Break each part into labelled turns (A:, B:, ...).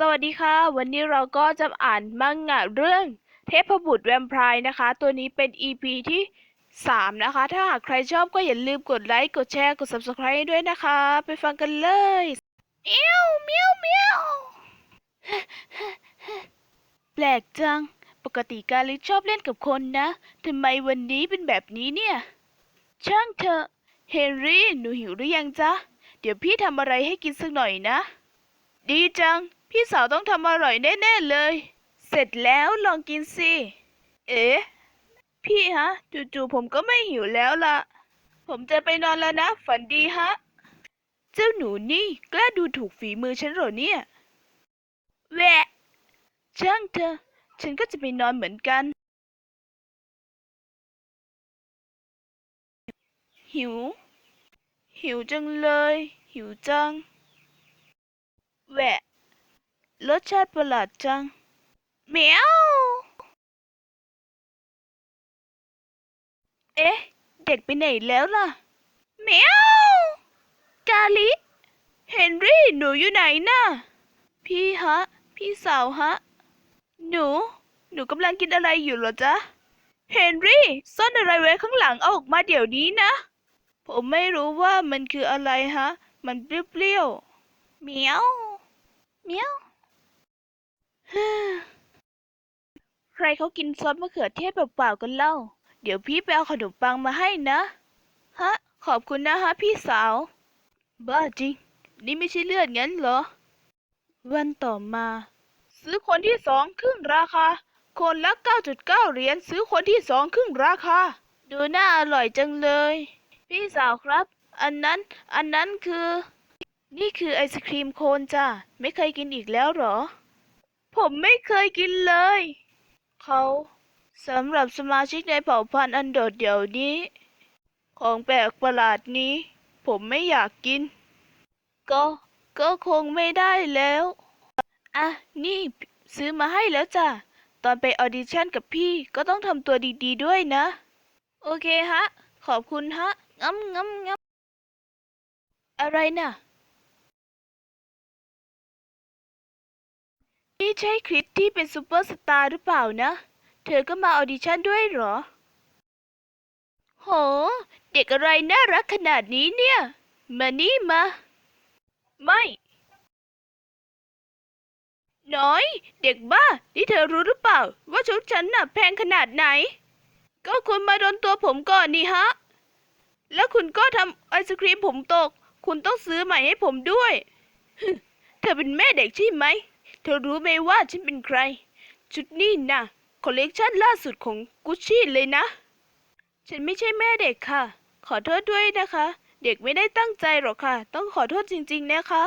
A: สวัสดีค่ะ วันนี้เราก็จะอ่านมังงะเรื่องเทพบุตรแวมไพร์นะคะ ตัวนี้เป็น EP ที่ 3 นะคะ ถ้าหากใครชอบก็อย่าลืมกดไลค์ กดแชร์ กด Subscribe ให้ด้วยนะคะ ไปฟังกันเลยเมียวเมียวเมียวแปลกจัง ปกติกาลิชอบเล่นกับคนนะทำไมวันนี้เป็นแบบนี้เนี่ย ช่างเถอะ เฮนรี่ หนูหิวหรือยังจ๊ะ เดี๋ยวพี่ทำอะไรให้กินสักหน่อยนะ ดีจัง พี่สาวต้องทำอร่อยแน่ๆเลย เสร็จแล้วลองกินสิ เอ๊ะพี่ฮะ จู่ๆผมก็ไม่หิวแล้วล่ะ ผมจะไปนอนแล้วนะ ฝันดีฮะ เจ้าหนูนี่กล้าดูถูกฝีมือฉันเหรอเนี่ยแหวะช่างเธอะฉันก็จะไปนอนเหมือนกัน หิว หิวจังเลย หิวจังแหวะ รสชาติประหลาดจังเหมียว เอ๊ะ เด็กไปไหนแล้วล่ะเหมียวกาลิ เฮนรี่ หนูอยู่ไหนน่ะ พี่ฮะ พี่สาวฮะ หนู หนูกำลังกินอะไรอยู่เหรอจ๊ะ เฮนรี่ ซ่อนอะไรไว้ข้างหลังเอาออกมาเดี๋ยวนี้นะ ผมไม่รู้ว่ามันคืออะไรฮะ มันเปรี้ยวๆเหมียวเมียว ใครเขากินซอสมะเขือเทศเปล่าๆกันเล่า เดี๋ยวพี่ไปเอาขนมปังมาให้นะ ฮะ ขอบคุณนะฮะพี่สาว บ้าจริง นี่ไม่ใช่เลือดงั้นเหรอ วันต่อมา ซื้อคนที่สองครึ่งราคา คนละ 9.9 เหรียญซื้อคนที่สองครึ่งราคา ดูน่าอร่อยจังเลย พี่สาวครับ อันนั้น อันนั้นคือ นี่คือไอศครีมโคนจ้ะ ไม่เคยกินอีกแล้วเหรอ ผมไม่เคยกินเลย เขาสำหรับสมาชิกในเผ่าพันธุ์อันโดดเดี่ยวนี้ ของแปลกประหลาดนี้ ผมไม่อยากกิน ก็ก็คงไม่ได้แล้ว อะ นี่ซื้อมาให้แล้วจ้ะ ตอนไปออดิชั่นกับพี่ก็ต้องทำตัวดีๆด้วยนะ โอเคฮะ ขอบคุณฮะงั้มงั้มงั้มอะไรน่ะ นี่ใช่คริสที่เป็นซูเปอร์สตาร์หรือเปล่านะ เธอก็มาออดิชั่นด้วยเหรอ โห เด็กอะไรน่ารักขนาดนี้เนี่ย มานี่มา ไม่ น้อย เด็กบ้า นี่เธอรู้หรือเปล่า ว่าชุดฉันน่ะแพงขนาดไหน ก็คุณมาโดนตัวผมก่อนนี่ฮะ แล้วคุณก็ทำไอศครีมผมตก คุณต้องซื้อใหม่ให้ผมด้วยฮึเธอเป็นแม่เด็กใช่ไหม เธอรู้ไหมว่าฉันเป็นใคร ชุดนี้นะคอลเลกชันล่าสุดของกุชชี่เลยนะ ฉันไม่ใช่แม่เด็กค่ะ ขอโทษด้วยนะคะ เด็กไม่ได้ตั้งใจหรอกค่ะ ต้องขอโทษจริงๆนะคะ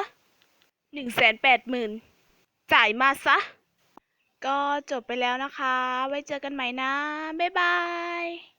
A: หนึ่งแสนแปดหมื่นจ่ายมาซะ ก็จบไปแล้วนะคะ ไว้เจอกันใหม่นะ บ๊ายบาย